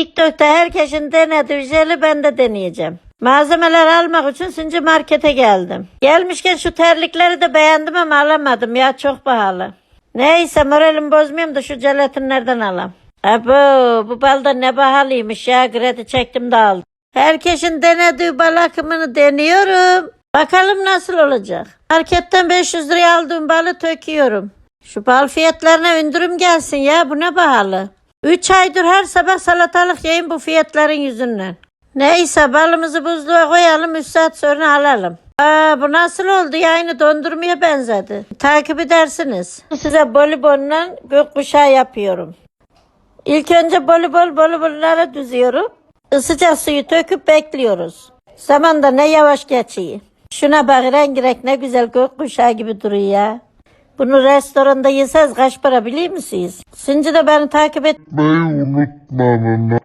TikTok'ta herkesin denediği jeli ben de deneyeceğim. Malzemeler almak için Sinci Market'e geldim. Gelmişken şu terlikleri de beğendim ama alamadım ya çok pahalı. Neyse moralim bozmayayım da şu jelatinlerden alayım. Abo bu bal da ne pahalıymış ya kredi çektim de aldım. Herkesin denediği bal akımını deniyorum. Bakalım nasıl olacak. Marketten 500 liraya aldığım balı töküyorum. Şu bal fiyatlarına indirim gelsin ya bu ne pahalı. 3 aydır her sabah salatalık yiyin bu fiyatların yüzünden. Neyse balımızı buzluğa koyalım 3 saat sonra alalım. Aa, bu nasıl oldu ya aynı dondurmaya benzedi. Takip edersiniz. Size bolibonla gökkuşağı yapıyorum. İlk önce bolibol bolibonlara düzüyorum. Isıca suyu töküp bekliyoruz. Zaman da ne yavaş geçiyor. Şuna bak renk ne güzel gökkuşağı gibi duruyor ya. Bunu restoranda yeseniz kaç para biliyor musunuz? Şimdi de beni takip et. Bey unutma.